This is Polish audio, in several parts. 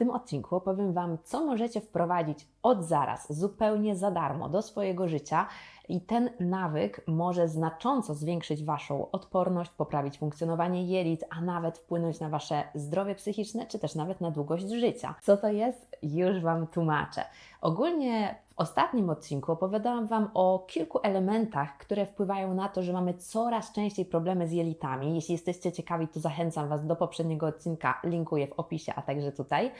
tym odcinku opowiem Wam, co możecie wprowadzić od zaraz, zupełnie za darmo do swojego życia. I ten nawyk może znacząco zwiększyć Waszą odporność, poprawić funkcjonowanie jelit, a nawet wpłynąć na Wasze zdrowie psychiczne, czy też nawet na długość życia. Co to jest? Już Wam tłumaczę. Ogólnie ostatnim odcinku opowiadałam Wam o kilku elementach, które wpływają na to, że mamy coraz częściej problemy z jelitami. Jeśli jesteście ciekawi, to zachęcam Was do poprzedniego odcinka, linkuję w opisie, a także tutaj.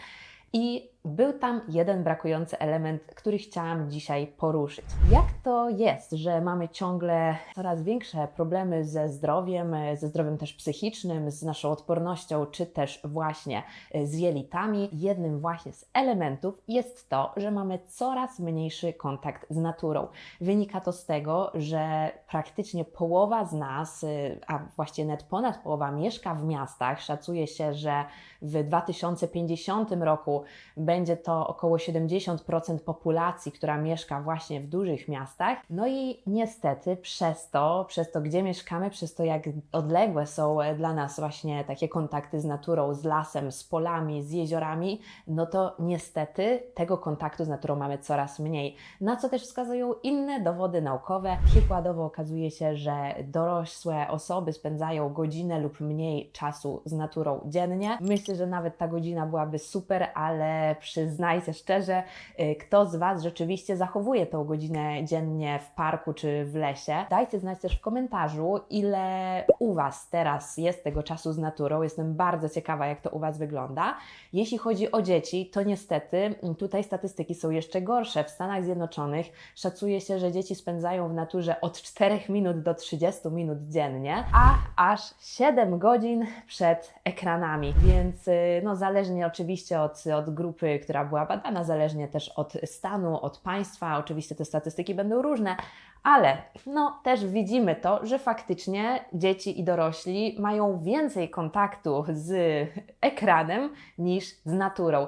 I był tam jeden brakujący element, który chciałam dzisiaj poruszyć. Jak to jest, że mamy ciągle coraz większe problemy ze zdrowiem, ze zdrowiem też psychicznym, z naszą odpornością, czy też właśnie z jelitami? Jednym właśnie z elementów jest to, że mamy coraz mniejszy kontakt z naturą. Wynika to z tego, że praktycznie połowa z nas, a właściwie nawet ponad połowa mieszka w miastach. Szacuje się, że w 2050 roku będzie to około 70% populacji, która mieszka właśnie w dużych miastach. No i niestety przez to, przez to gdzie mieszkamy, przez to jak odległe są dla nas właśnie takie kontakty z naturą, z lasem, z polami, z jeziorami, no to niestety tego kontaktu z naturą mamy coraz mniej. Na co też wskazują inne dowody naukowe. Przykładowo okazuje się, że dorosłe osoby spędzają godzinę lub mniej czasu z naturą dziennie. Myślę, że nawet ta godzina byłaby super, ale przyznajcie szczerze, y, kto z Was rzeczywiście zachowuje tą godzinę dziennie w parku czy w lesie. Dajcie znać też w komentarzu, ile u Was teraz jest tego czasu z naturą. Jestem bardzo ciekawa, jak to u Was wygląda. Jeśli chodzi o dzieci, to niestety mm, tutaj statystyki są jeszcze gorsze. W Stanach Zjednoczonych szacuje się, że dzieci spędzają w naturze od 4 minut do 30 minut dziennie, a aż 7 godzin przed ekranami. Więc y, no, zależnie oczywiście od, od grupy, która była badana, zależnie też od stanu, od państwa, oczywiście te statystyki będą różne, ale no, też widzimy to, że faktycznie dzieci i dorośli mają więcej kontaktu z ekranem niż z naturą.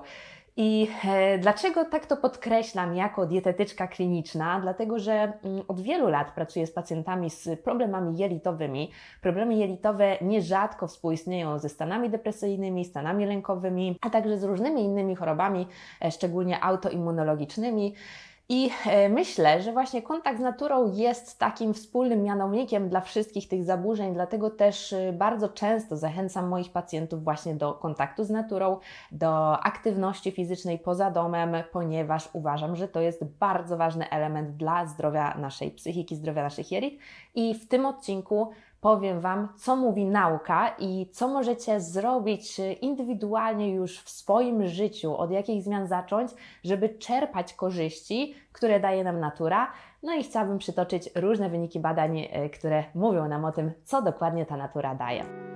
I e, dlaczego tak to podkreślam jako dietetyczka kliniczna? Dlatego, że mm, od wielu lat pracuję z pacjentami z problemami jelitowymi. Problemy jelitowe nierzadko współistnieją ze stanami depresyjnymi, stanami lękowymi, a także z różnymi innymi chorobami, e, szczególnie autoimmunologicznymi. I e, myślę, że właśnie kontakt z naturą jest takim wspólnym mianownikiem dla wszystkich tych zaburzeń, dlatego też e, bardzo często zachęcam moich pacjentów właśnie do kontaktu z naturą, do aktywności fizycznej poza domem, ponieważ uważam, że to jest bardzo ważny element dla zdrowia naszej psychiki, zdrowia naszych jelit. I w tym odcinku powiem Wam, co mówi nauka i co możecie zrobić indywidualnie już w swoim życiu, od jakich zmian zacząć, żeby czerpać korzyści, które daje nam natura. No i chciałabym przytoczyć różne wyniki badań, e, które mówią nam o tym, co dokładnie ta natura daje.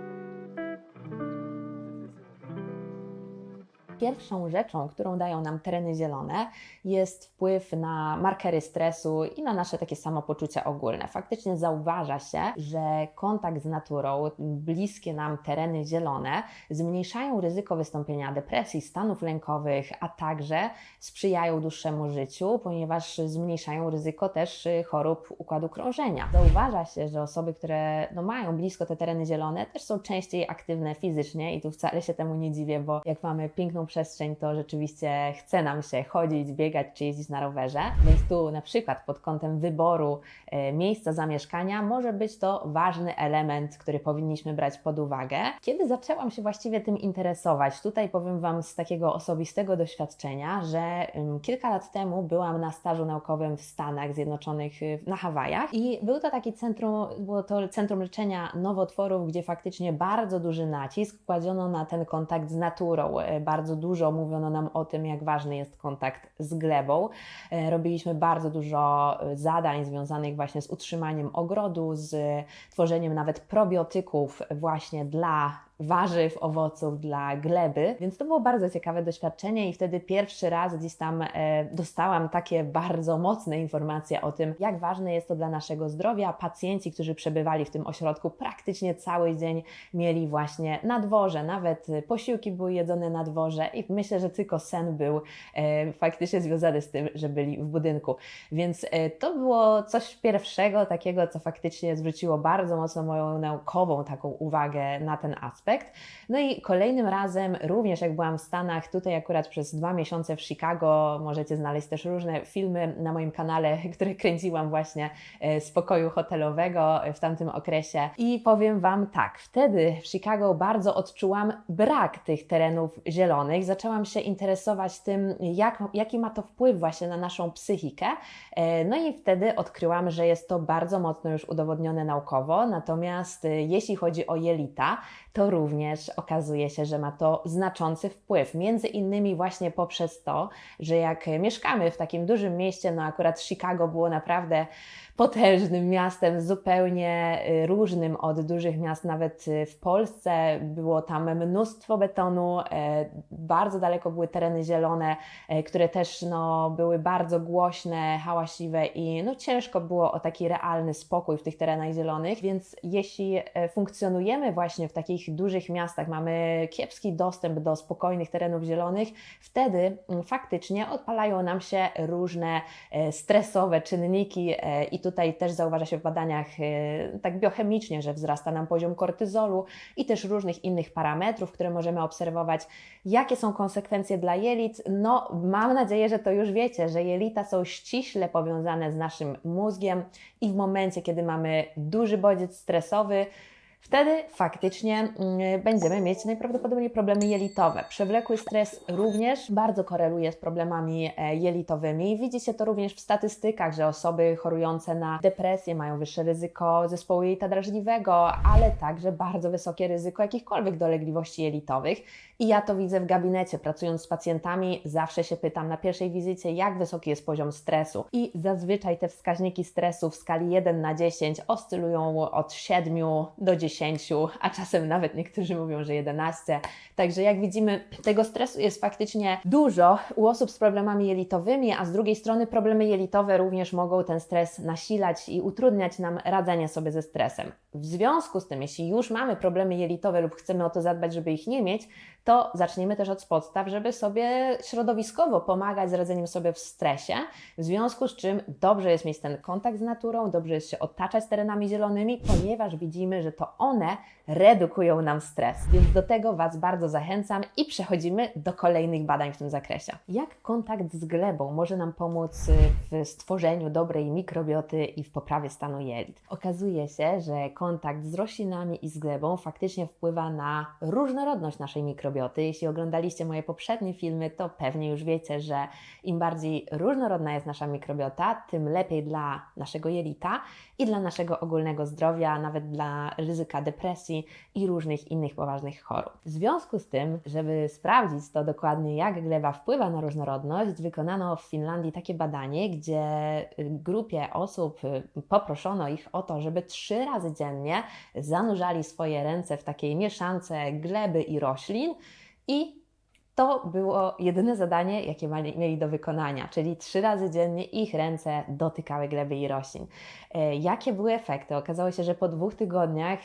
Pierwszą rzeczą, którą dają nam tereny zielone, jest wpływ na markery stresu i na nasze takie samopoczucie ogólne. Faktycznie zauważa się, że kontakt z naturą, bliskie nam tereny zielone zmniejszają ryzyko wystąpienia depresji, stanów lękowych, a także sprzyjają dłuższemu życiu, ponieważ zmniejszają ryzyko też chorób układu krążenia. Zauważa się, że osoby, które no, mają blisko te tereny zielone, też są częściej aktywne fizycznie i tu wcale się temu nie dziwię, bo jak mamy piękną przestrzeń, to rzeczywiście chce nam się chodzić, biegać czy jeździć na rowerze. Więc tu na przykład pod kątem wyboru e, miejsca zamieszkania może być to ważny element, który powinniśmy brać pod uwagę. Kiedy zaczęłam się właściwie tym interesować, tutaj powiem Wam z takiego osobistego doświadczenia, że kilka lat temu byłam na stażu naukowym w Stanach Zjednoczonych y, na Hawajach i był to taki centrum, było to centrum leczenia nowotworów, gdzie faktycznie bardzo duży nacisk kładziono na ten kontakt z naturą, e, dużo mówiono nam o tym, jak ważny jest kontakt z glebą. E, robiliśmy bardzo dużo e, zadań związanych właśnie z utrzymaniem ogrodu, z tworzeniem nawet probiotyków właśnie dla warzyw, owoców, dla gleby, więc to było bardzo ciekawe doświadczenie i wtedy pierwszy raz gdzieś tam e, dostałam takie bardzo mocne informacje o tym, jak ważne jest to dla naszego zdrowia. Pacjenci, którzy przebywali w tym ośrodku, praktycznie cały dzień mieli właśnie na dworze, nawet posiłki były jedzone na dworze i myślę, że tylko sen był e, faktycznie związany z tym, że byli w budynku. Więc e, to było coś pierwszego takiego, co faktycznie zwróciło bardzo mocno moją naukową taką uwagę na ten aspekt. Aspekt. No i kolejnym razem, również jak byłam w Stanach, tutaj akurat przez dwa miesiące w Chicago, możecie znaleźć też różne filmy na moim kanale, które kręciłam właśnie e, z pokoju hotelowego w tamtym okresie. I powiem Wam tak, wtedy w Chicago bardzo odczułam brak tych terenów zielonych. Zaczęłam się interesować tym, jak, jaki ma to wpływ właśnie na naszą psychikę. E, no i wtedy odkryłam, że jest to bardzo mocno już udowodnione naukowo. Natomiast e, jeśli chodzi o jelita, to również okazuje się, że ma to znaczący wpływ. Między innymi właśnie poprzez to, że jak mieszkamy w takim dużym mieście, no akurat Chicago było naprawdę potężnym miastem, zupełnie y, różnym od dużych miast, nawet y, w Polsce. Było tam mnóstwo betonu, e, bardzo daleko były tereny zielone, e, które też no, były bardzo głośne, hałaśliwe i no, ciężko było o taki realny spokój w tych terenach zielonych. Więc jeśli e, funkcjonujemy właśnie w takich dużych miastach, mamy kiepski dostęp do spokojnych terenów zielonych, wtedy mm, faktycznie odpalają nam się różne stresowe czynniki i tutaj też zauważa się w badaniach e, tak biochemicznie, że wzrasta nam poziom kortyzolu i też różnych innych parametrów, które możemy obserwować. Jakie są konsekwencje dla jelit? No, mam nadzieję, że to już wiecie, że jelita są ściśle powiązane z naszym mózgiem i w momencie, kiedy mamy duży bodziec stresowy, Wtedy faktycznie mm, będziemy mieć najprawdopodobniej problemy jelitowe. Przewlekły stres również bardzo koreluje z problemami e, jelitowymi. Widzicie to również w statystykach, że osoby chorujące na depresję mają wyższe ryzyko zespołu jelita drażliwego, ale także bardzo wysokie ryzyko jakichkolwiek dolegliwości jelitowych. I ja to widzę w gabinecie, pracując z pacjentami, zawsze się pytam na pierwszej wizycie, jak wysoki jest poziom stresu. I zazwyczaj te wskaźniki stresu w skali 1 na 10 oscylują od 7 do 10, a czasem nawet niektórzy mówią, że 11. Także jak widzimy, tego stresu jest faktycznie dużo u osób z problemami jelitowymi, a z drugiej strony problemy jelitowe również mogą ten stres nasilać i utrudniać nam radzenie sobie ze stresem. W związku z tym, jeśli już mamy problemy jelitowe lub chcemy o to zadbać, żeby ich nie mieć, to zaczniemy też od podstaw, żeby sobie środowiskowo pomagać z radzeniem sobie w stresie, w związku z czym dobrze jest mieć ten kontakt z naturą, dobrze jest się otaczać terenami zielonymi, ponieważ widzimy, że to one redukują nam stres. Więc do tego Was bardzo zachęcam i przechodzimy do kolejnych badań w tym zakresie. Jak kontakt z glebą może nam pomóc w stworzeniu dobrej mikrobioty i w poprawie stanu jelit? Okazuje się, że kontakt z roślinami i z glebą faktycznie wpływa na różnorodność naszej mikrobioty. Jeśli oglądaliście moje poprzednie filmy, to pewnie już wiecie, że im bardziej różnorodna jest nasza mikrobiota, tym lepiej dla naszego jelita i dla naszego ogólnego zdrowia, nawet dla ryzyka depresji i różnych innych poważnych chorób. W związku z tym, żeby sprawdzić to dokładnie, jak gleba wpływa na różnorodność, wykonano w Finlandii takie badanie, gdzie grupie osób poproszono ich o to, żeby trzy razy dziennie zanurzali swoje ręce w takiej mieszance gleby i roślin i to było jedyne zadanie, jakie mieli do wykonania, czyli trzy razy dziennie ich ręce dotykały gleby i roślin. E, jakie były efekty? Okazało się, że po dwóch tygodniach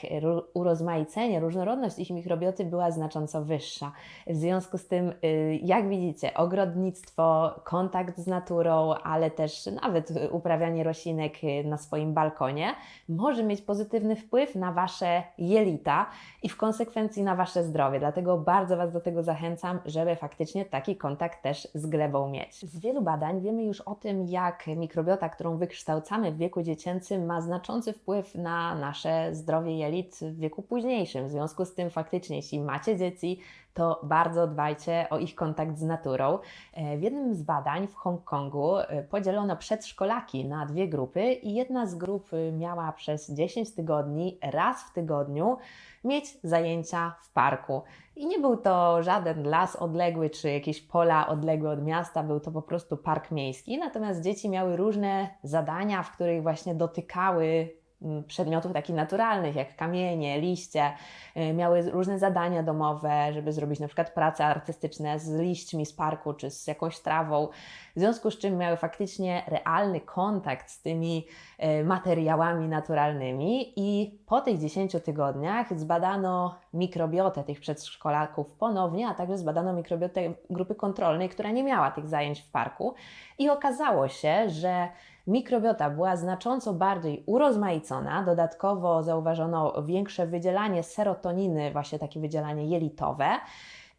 urozmaicenie, różnorodność ich mikrobioty była znacząco wyższa. W związku z tym, y, jak widzicie, ogrodnictwo, kontakt z naturą, ale też nawet uprawianie roślinek na swoim balkonie może mieć pozytywny wpływ na Wasze jelita i w konsekwencji na Wasze zdrowie. Dlatego bardzo Was do tego zachęcam, żeby faktycznie taki kontakt też z glebą mieć. Z wielu badań wiemy już o tym, jak mikrobiota, którą wykształcamy w wieku dziecięcym, ma znaczący wpływ na nasze zdrowie jelit w wieku późniejszym. W związku z tym faktycznie, jeśli macie dzieci, to bardzo dbajcie o ich kontakt z naturą. E, w jednym z badań w Hongkongu e, podzielono przedszkolaki na dwie grupy i jedna z grup e, miała przez 10 tygodni raz w tygodniu mieć zajęcia w parku. I nie był to żaden las odległy czy jakieś pola odległe od miasta, był to po prostu park miejski. Natomiast dzieci miały różne zadania, w których właśnie dotykały przedmiotów takich naturalnych, jak kamienie, liście. Y, miały różne zadania domowe, żeby zrobić na przykład prace artystyczne z liśćmi z parku czy z jakąś trawą. W związku z czym miały faktycznie realny kontakt z tymi y, materiałami naturalnymi i po tych 10 tygodniach zbadano mikrobiotę tych przedszkolaków ponownie, a także zbadano mikrobiotę grupy kontrolnej, która nie miała tych zajęć w parku i okazało się, że mikrobiota była znacząco bardziej urozmaicona, dodatkowo zauważono większe wydzielanie serotoniny, właśnie takie wydzielanie jelitowe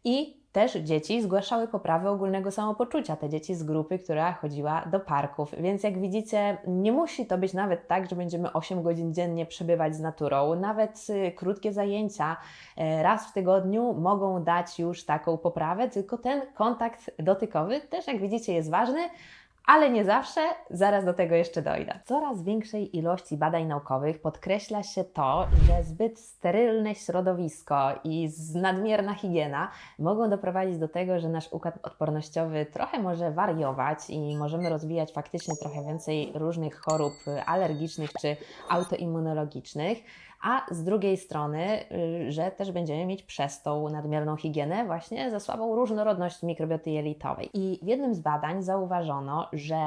i też dzieci zgłaszały poprawę ogólnego samopoczucia, te dzieci z grupy, która chodziła do parków. Więc jak widzicie, nie musi to być nawet tak, że będziemy 8 godzin dziennie przebywać z naturą. Nawet y, krótkie zajęcia e, raz w tygodniu mogą dać już taką poprawę, tylko ten kontakt dotykowy też, jak widzicie, jest ważny ale nie zawsze, zaraz do tego jeszcze dojdę. W coraz większej ilości badań naukowych podkreśla się to, że zbyt sterylne środowisko i nadmierna higiena mogą doprowadzić do tego, że nasz układ odpornościowy trochę może wariować i możemy rozwijać faktycznie trochę więcej różnych chorób alergicznych czy autoimmunologicznych a z drugiej strony, y, że też będziemy mieć przez tą nadmierną higienę właśnie za słabą różnorodność mikrobioty jelitowej. I w jednym z badań zauważono, że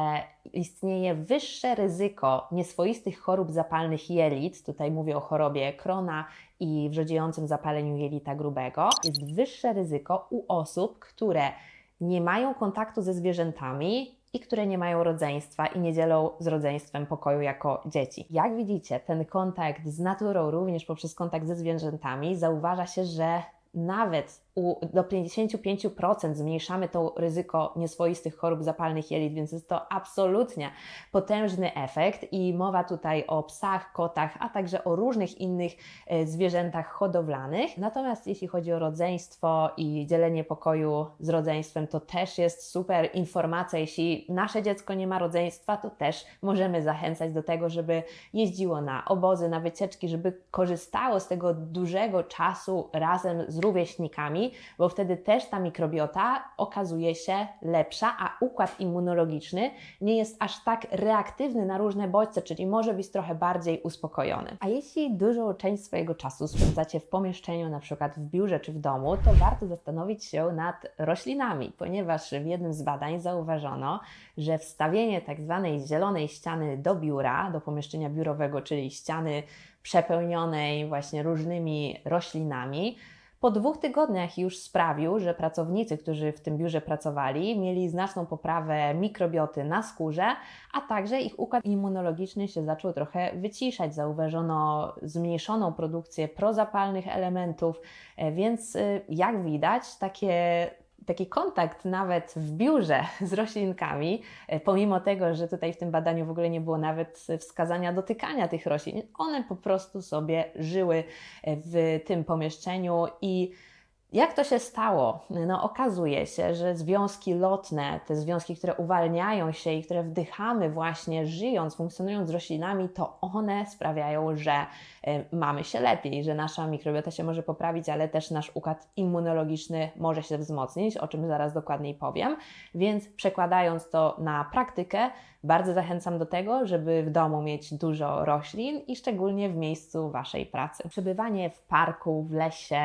istnieje wyższe ryzyko nieswoistych chorób zapalnych jelit, tutaj mówię o chorobie Krona i wrzodziejącym zapaleniu jelita grubego, jest wyższe ryzyko u osób, które nie mają kontaktu ze zwierzętami i które nie mają rodzeństwa i nie dzielą z rodzeństwem pokoju jako dzieci. Jak widzicie, ten kontakt z naturą, również poprzez kontakt ze zwierzętami, zauważa się, że nawet u, do 55% zmniejszamy to ryzyko nieswoistych chorób zapalnych jelit, więc jest to absolutnie potężny efekt i mowa tutaj o psach, kotach, a także o różnych innych e, zwierzętach hodowlanych. Natomiast jeśli chodzi o rodzeństwo i dzielenie pokoju z rodzeństwem, to też jest super informacja. Jeśli nasze dziecko nie ma rodzeństwa, to też możemy zachęcać do tego, żeby jeździło na obozy, na wycieczki, żeby korzystało z tego dużego czasu razem z rówieśnikami bo wtedy też ta mikrobiota okazuje się lepsza, a układ immunologiczny nie jest aż tak reaktywny na różne bodźce, czyli może być trochę bardziej uspokojony. A jeśli dużą część swojego czasu spędzacie w pomieszczeniu, na przykład w biurze czy w domu, to warto zastanowić się nad roślinami, ponieważ w jednym z badań zauważono, że wstawienie tak zwanej zielonej ściany do biura, do pomieszczenia biurowego, czyli ściany przepełnionej właśnie różnymi roślinami, po dwóch tygodniach już sprawił, że pracownicy, którzy w tym biurze pracowali, mieli znaczną poprawę mikrobioty na skórze, a także ich układ immunologiczny się zaczął trochę wyciszać. Zauważono zmniejszoną produkcję prozapalnych elementów, e, więc e, jak widać, takie taki kontakt nawet w biurze z roślinkami, e, pomimo tego, że tutaj w tym badaniu w ogóle nie było nawet wskazania dotykania tych roślin, one po prostu sobie żyły e, w tym pomieszczeniu i jak to się stało? No, okazuje się, że związki lotne, te związki, które uwalniają się i które wdychamy właśnie żyjąc, funkcjonując z roślinami, to one sprawiają, że y, mamy się lepiej, że nasza mikrobiota się może poprawić, ale też nasz układ immunologiczny może się wzmocnić, o czym zaraz dokładniej powiem. Więc przekładając to na praktykę, bardzo zachęcam do tego, żeby w domu mieć dużo roślin i szczególnie w miejscu Waszej pracy. Przebywanie w parku, w lesie,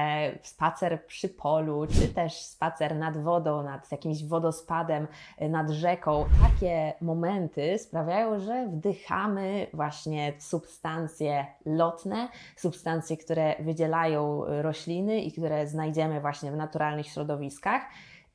spacer przy polu, czy też spacer nad wodą, nad jakimś wodospadem, nad rzeką, takie momenty sprawiają, że wdychamy właśnie substancje lotne, substancje, które wydzielają rośliny i które znajdziemy właśnie w naturalnych środowiskach.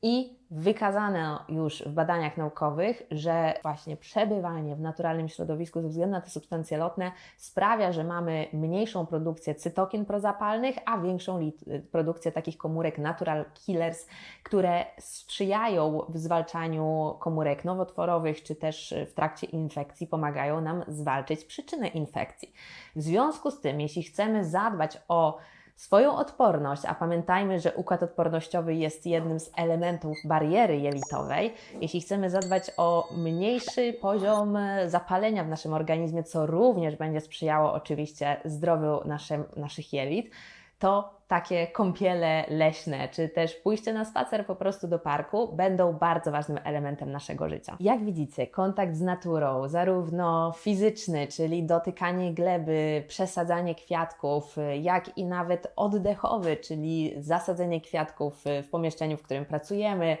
I wykazano już w badaniach naukowych, że właśnie przebywanie w naturalnym środowisku ze względu na te substancje lotne sprawia, że mamy mniejszą produkcję cytokin prozapalnych, a większą produkcję takich komórek natural killers, które sprzyjają w zwalczaniu komórek nowotworowych, czy też w trakcie infekcji pomagają nam zwalczyć przyczynę infekcji. W związku z tym, jeśli chcemy zadbać o swoją odporność, a pamiętajmy, że układ odpornościowy jest jednym z elementów bariery jelitowej. Jeśli chcemy zadbać o mniejszy poziom zapalenia w naszym organizmie, co również będzie sprzyjało oczywiście zdrowiu naszym, naszych jelit, to takie kąpiele leśne, czy też pójście na spacer po prostu do parku będą bardzo ważnym elementem naszego życia. Jak widzicie, kontakt z naturą, zarówno fizyczny, czyli dotykanie gleby, przesadzanie kwiatków, jak i nawet oddechowy, czyli zasadzenie kwiatków w pomieszczeniu, w którym pracujemy,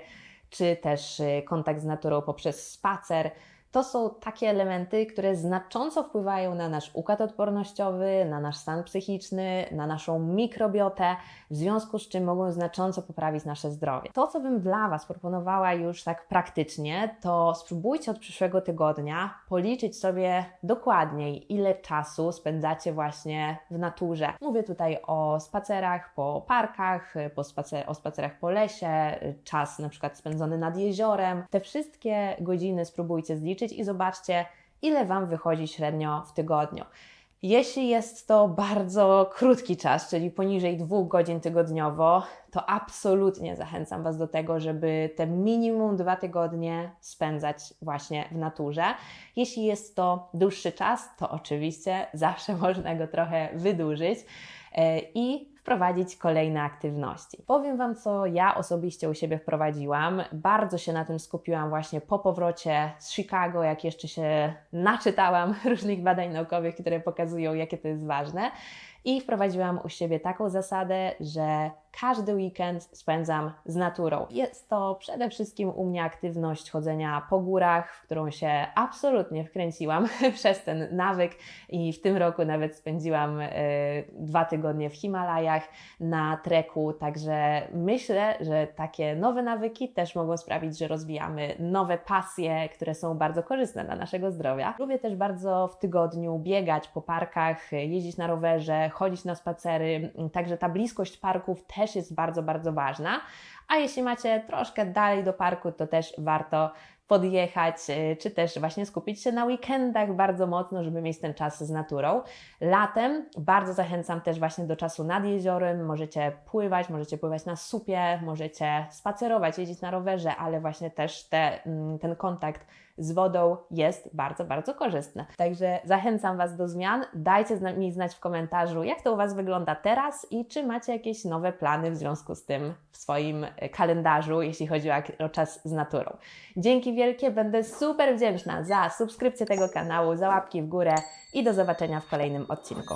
czy też kontakt z naturą poprzez spacer To są takie elementy, które znacząco wpływają na nasz układ odpornościowy, na nasz stan psychiczny, na naszą mikrobiotę, w związku z czym mogą znacząco poprawić nasze zdrowie. To, co bym dla Was proponowała już tak praktycznie, to spróbujcie od przyszłego tygodnia policzyć sobie dokładniej, ile czasu spędzacie właśnie w naturze. Mówię tutaj o spacerach po parkach, po spacer o spacerach po lesie, czas na przykład spędzony nad jeziorem. Te wszystkie godziny spróbujcie zliczyć i zobaczcie, ile Wam wychodzi średnio w tygodniu. Jeśli jest to bardzo krótki czas, czyli poniżej dwóch godzin tygodniowo, to absolutnie zachęcam Was do tego, żeby te minimum dwa tygodnie spędzać właśnie w naturze. Jeśli jest to dłuższy czas, to oczywiście zawsze można go trochę wydłużyć e, i wprowadzić kolejne aktywności. Powiem Wam, co ja osobiście u siebie wprowadziłam. Bardzo się na tym skupiłam właśnie po powrocie z Chicago, jak jeszcze się naczytałam różnych badań naukowych, które pokazują, jakie to jest ważne. I wprowadziłam u siebie taką zasadę, że każdy weekend spędzam z naturą. Jest to przede wszystkim u mnie aktywność chodzenia po górach, w którą się absolutnie wkręciłam przez ten nawyk i w tym roku nawet spędziłam y, dwa tygodnie w Himalajach na treku, także myślę, że takie nowe nawyki też mogą sprawić, że rozwijamy nowe pasje, które są bardzo korzystne dla naszego zdrowia. Lubię też bardzo w tygodniu biegać po parkach, jeździć na rowerze, chodzić na spacery, także ta bliskość parków też jest bardzo, bardzo ważna. A jeśli macie troszkę dalej do parku, to też warto podjechać, czy też właśnie skupić się na weekendach bardzo mocno, żeby mieć ten czas z naturą. Latem bardzo zachęcam też właśnie do czasu nad jeziorem. Możecie pływać, możecie pływać na supie, możecie spacerować, jeździć na rowerze, ale właśnie też te, ten kontakt z wodą jest bardzo, bardzo korzystny. Także zachęcam Was do zmian. Dajcie mi znać w komentarzu, jak to u Was wygląda teraz i czy macie jakieś nowe plany w związku z tym w swoim kalendarzu, jeśli chodzi o czas z naturą. Dzięki wielkie, będę super wdzięczna za subskrypcję tego kanału, za łapki w górę i do zobaczenia w kolejnym odcinku.